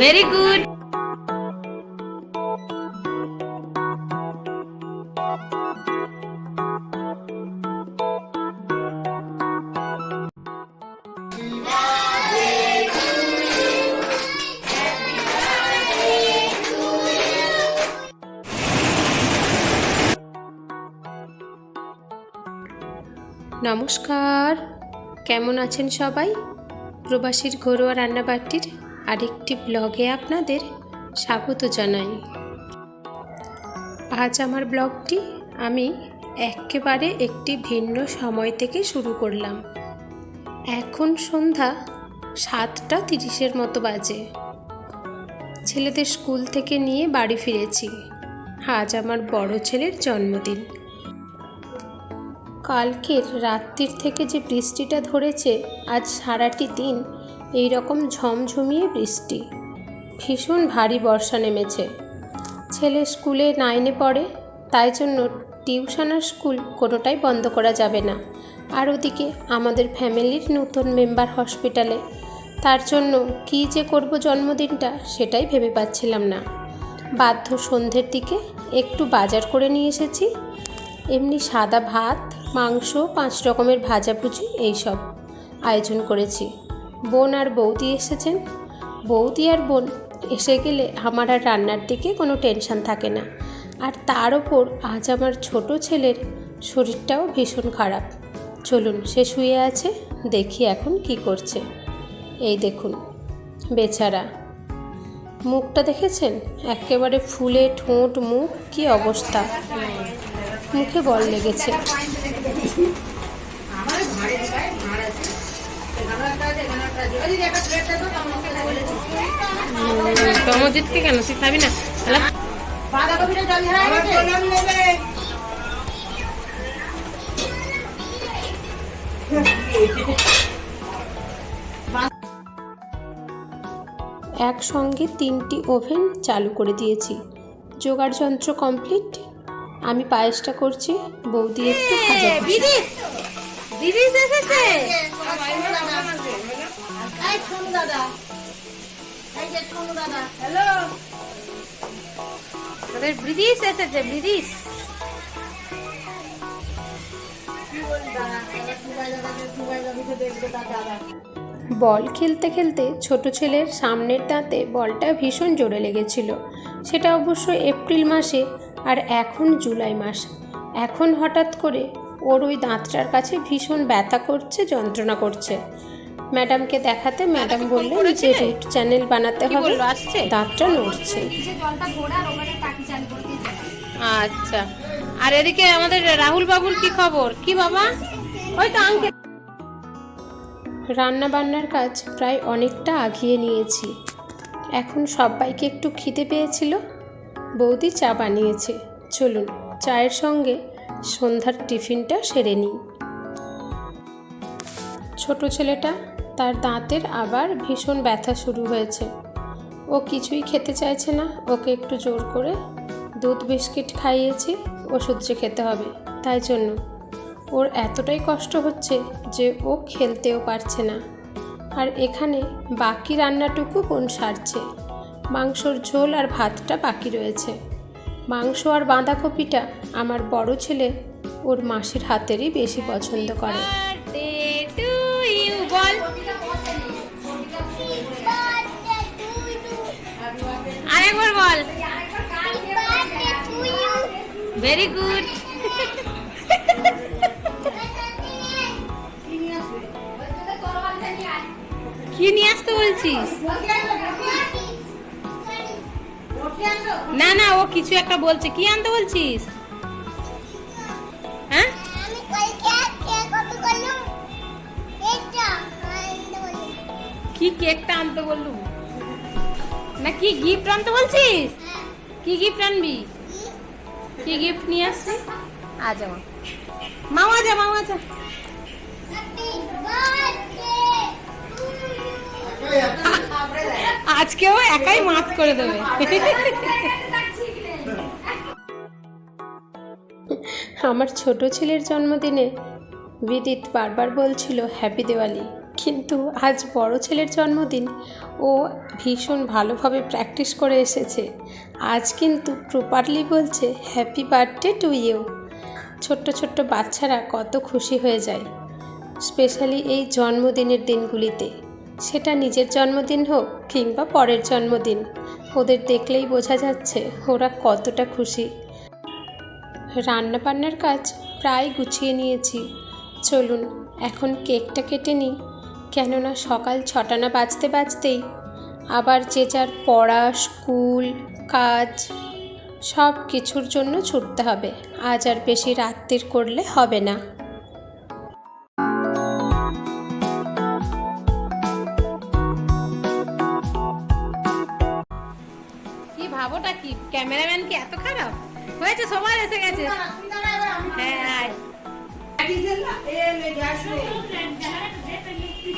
Very good নমস্কার। কেমন আছেন সবাই? প্রবাসীর ঘরোয়া রান্নাবাটির আরেকটি ব্লগে আপনাদের স্বাগত জানাই। আজ আমার ব্লগটি আমি একেবারে একটি ভিন্ন সময় থেকে শুরু করলাম। এখন সন্ধ্যা সাতটা তিরিশের মতো বাজে। ছেলেদের স্কুল থেকে নিয়ে বাড়ি ফিরেছি। আজ আমার বড় ছেলের জন্মদিন। কালকের রাত্রির থেকে যে বৃষ্টিটা ধরেছে, আজ সারাটি দিন এই রকম ঝমঝমিয়ে বৃষ্টি। ভীষণ ভারী বর্ষা নেমেছে। ছেলে স্কুলে নাইনে পড়ে, তাই জন্য টিউশন আর স্কুল কোনোটাই বন্ধ করা যাবে না। আর ওদিকে আমাদের ফ্যামিলির নতুন মেম্বার হসপিটালে, তার জন্য কী যে করব জন্মদিনটা সেটাই ভেবে পাচ্ছিলাম না। বাধ্য সন্ধ্যের দিকে একটু বাজার করে নিয়ে এসেছি। এমনি সাদা ভাত, মাংস, পাঁচ রকমের ভাজাভুজি, এইসব আয়োজন করেছি। বোন আর বৌদি এসেছেন। বৌদি আর বোন এসে গেলে আমার আর রান্নার দিকে কোনো টেনশন থাকে না। আর তার ওপর আজ আমার ছোট ছেলের শরীরটাও ভীষণ খারাপ। চলুন, সে শুয়ে আছে, দেখি এখন কি করছে। এই দেখুন, বেচারা। মুখটা দেখেছেন? একেবারে ফুলে ঠোঁট মুখ, কি অবস্থা? মুখে বল লেগেছে। টমজিৎকে কেন? তুই খাবি না? হ্যালো? একসঙ্গে তিনটি ওভেন চালু করে দিয়েছি। জোগাড় যন্ত্র কমপ্লিট। আমি পায়েসটা করছি বৌদি একটু ভাজা করছে। দিদি এসেছে। হ্যালো তোদের ব্রিটিশ এসেছে ব্রিটিশ বল খেলতে খেলতে ছোট ছেলের সামনের দাঁতে বলটা ভীষণ জোরে লেগেছিল। সেটা অবশ্য এপ্রিল মাসে আর এখন জুলাই মাস। এখন হঠাৎ করে ওর ওই দাঁতটার কাছে ভীষণ ব্যথা করছে যন্ত্রণা করছে। ম্যাডামকে দেখাতে ম্যাডাম বললেন যে রুট চ্যানেল বানাতে হবে। দাঁতটা নড়ছে। আচ্ছা। আর এদিকে আমাদের রাহুল বাবুর কি খবর? কি বাবা? ওই তো আঙ্কেল রান্না বান্নার কাজ প্রায় অনেকটা আগিয়ে নিয়েছি। এখন সবাইকে একটু খিদে পেয়েছিল। বৌদি চা বানিয়েছে। চলুন চায়ের সঙ্গে সন্ধ্যার টিফিনটা সেরে নিই। ছোট ছেলেটা তার দাঁতের আবার ভীষণ ব্যথা শুরু হয়েছে। ও কিছুই খেতে চাইছে না। ওকে একটু জোর করে দুধ, বিস্কিট খাইয়েছি, ওষুধ যে খেতে হবে তাই জন্য। ওর এতটাই কষ্ট হচ্ছে যে ও খেলতেও পারছে না। আর এখানে বাকি রান্নাটুকু বোন সারছে। মাংসর ঝোল আর ভাতটা বাকি রয়েছে। মাংস আর বাঁধাকপিটা আমার বড় ছেলে ওর মাসির হাতেরই বেশি পছন্দ করে। বল। ভেরি গুড কি নিয়ে আসতে বলছিস? না না, ও কিছু একটা বলছে। কি আনতে বলছিস? হ্যাঁ? কি কেকটা আনতে বললু না, কি গিফট আনতে বলছিস? কি গিফট আনবি? কি গিফট নিয়ে আসছিস আ যাও মামা যা মামা যা। আজকেও একাই মাত করে দেবে। আমার ছোট ছেলের জন্মদিনে বিদিত বারবার বলছিল হ্যাপি দিওয়ালি কিন্তু আজ বড় ছেলের জন্মদিন। ও ভীষণ ভালোভাবে প্র্যাকটিস করে এসেছে। আজ কিন্তু প্রপারলি বলছে হ্যাপি বার্থডে টু ইউ ছোট্ট ছোট্ট বাচ্চারা কত খুশি হয়ে যায়। স্পেশালি এই জন্মদিনের দিনগুলিতে। সেটা নিজের জন্মদিন হোক কিংবা পরের জন্মদিন। ওদের দেখলেই বোঝা যাচ্ছে ওরা কতটা খুশি। রান্নাবান্নার কাজ প্রায় গুছিয়ে নিয়েছি। চলুন, এখন কেকটা কেটে নিই। কেননা সকাল ছটা না বাজতে বাজতেই আবার যে যার পড়া স্কুল কাজ সব কিছুর জন্য ছুটতে হবে। আজ আর বেশি রাত্রির করলে হবে না। কি ভাবোটা কি? ক্যামেরাম্যান কি এত খারাপ? হয়েছে সবার এসে গেছে। হ্যাঁ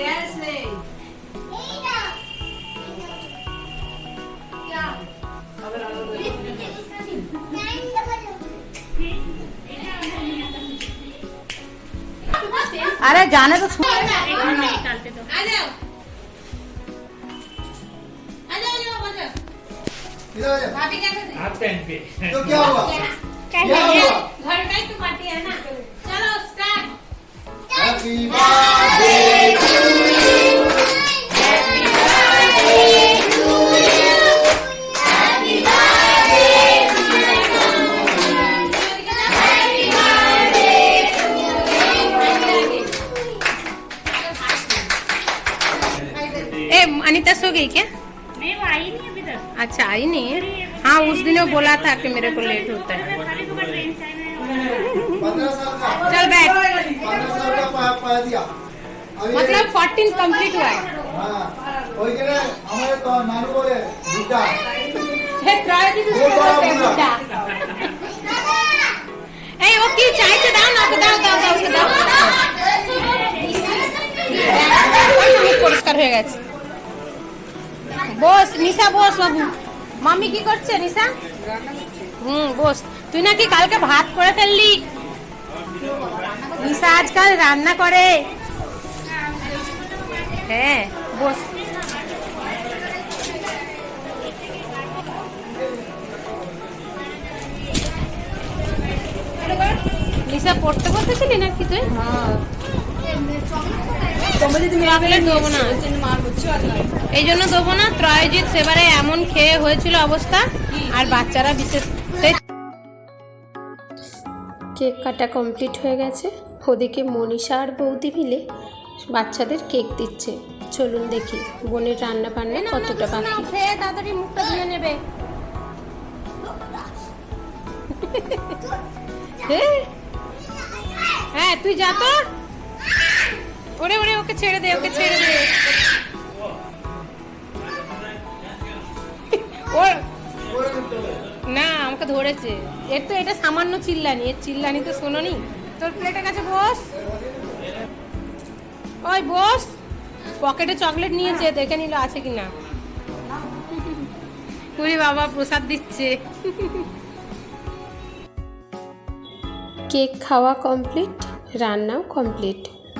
আয় अरे जाने तो सुन। आ जाओ आ जाओ आ जाओ आ। भाभी क्या कर रही हाफ़ पैंट पे तो क्या हुआ? क्या? हुआ? घर का ही तो पार्टी है ना। चलो स्टार्ट हैप्पी बर्थडे अनिता सो गई क्या नहीं वो आई नहीं अभी तक अच्छा आई नहीं है हाँ उस दिन वो बोला था कि मेरे को लेट होता है अभी सुबह ट्रेन से आए पंद्रह साल का चल बैठ पंद्रह साल का पा, पा दिया अभी मतलब फोर्टीन कंप्लीट हुआ है हाँ ওইখানে আমাদের তো নানু বলে দুটা हे त्रय की वो बड़ा बुरा। ए वो की चाय से दाओ ना ওকে দাও দাও দাও ওকে দাও ওই মুখ পরিষ্কার হয়ে গেছে বস, নিশা, বস বাবু। মামি কি করছে, নিশা? হুম, বস। তুই নাকি কালকে ভাত করে ফেললি? নিশা আজকাল রান্না করে। হ্যাঁ বস। নিশা পড়তে বসেছিলি নাকি তুই? না। এই জন্য দেবো না। ত্রয়জিৎ সেবারে এমন খেয়ে হয়েছিল অবস্থা। আর বাচ্চারা বিশেষ কেক কাটা কমপ্লিট হয়ে গেছে। ওদিকে মনীষা আর বৌদি মিলে বাচ্চাদের কেক দিচ্ছে। চলুন দেখি বোনের রান্না বান্না কতটা বাকি। তাড়াতাড়ি মুখটা ধুয়ে নেবে। হ্যাঁ? হ্যাঁ তুই যা তো। ওরে ওরে, ওকে ছেড়ে দে, ওকে ছেড়ে দে। ওর না, আমাকে ধরেছে। এর তো এটা সামান্য চিল্লানি। এর চিল্লানি তো শোনোনি। তোর প্লেটের কাছে বস। ওই, বস। পকেটে চকলেট নিয়েছে, দেখে নিল আছে কিনা উরি বাবা, প্রসাদ দিচ্ছে। কেক খাওয়া কমপ্লিট, রান্নাও কমপ্লিট।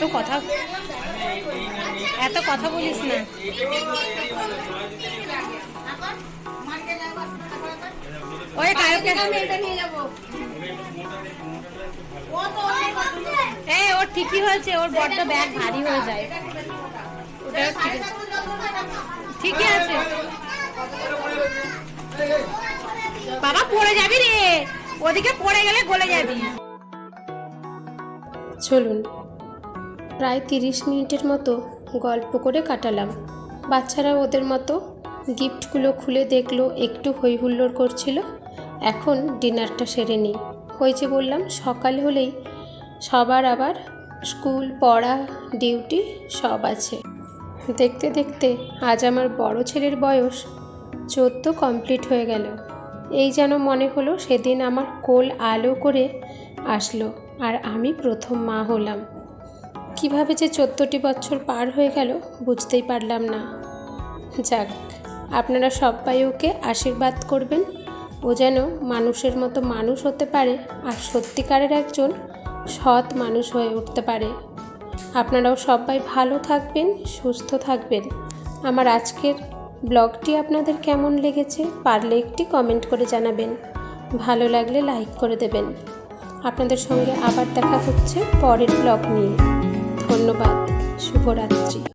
এত কথা এত কথা বলিস না। ওই কালকে এই, ওর ঠিকই হয়েছে, ওর বড্ড ব্যাগ ভারী হয়ে যায়। ঠিকই আছে। বাবা, পড়ে যাবি রে। ওদিকে পড়ে গেলে গলে যাবি। চলুন প্রায় তিরিশ মিনিটের মতো গল্প করে কাটালাম। বাচ্চারা ওদের মতো গিফটগুলো খুলে দেখল, একটু হই হুল্লোড় করছিল। এখন ডিনারটা সেরে নিই। ওই যে বললাম, সকাল হলেই সবার আবার স্কুল, পড়া, ডিউটি সব আছে। দেখতে দেখতে আজ আমার বড় ছেলের বয়স চোদ্দ কমপ্লিট হয়ে গেল। এই যেন মনে হলো সেদিন আমার কোল আলো করে আসলো, আর আমি প্রথম মা হলাম। কীভাবে যে চোদ্দোটি বছর পার হয়ে গেল বুঝতেই পারলাম না। যাক, আপনারা সবাই ওকে আশীর্বাদ করবেন। ও যেন মানুষের মতো মানুষ হতে পারে আর সত্যিকারের একজন সৎ মানুষ হয়ে উঠতে পারে। আপনারাও সবাই ভালো থাকবেন, সুস্থ থাকবেন। আমার আজকের ব্লগটি আপনাদের কেমন লেগেছে পারলে একটি কমেন্ট করে জানাবেন। ভালো লাগলে লাইক করে দেবেন। আপনাদের সঙ্গে আবার দেখা হচ্ছে পরের ব্লগ নিয়ে। ধন্যবাদ শুভরাত্রি।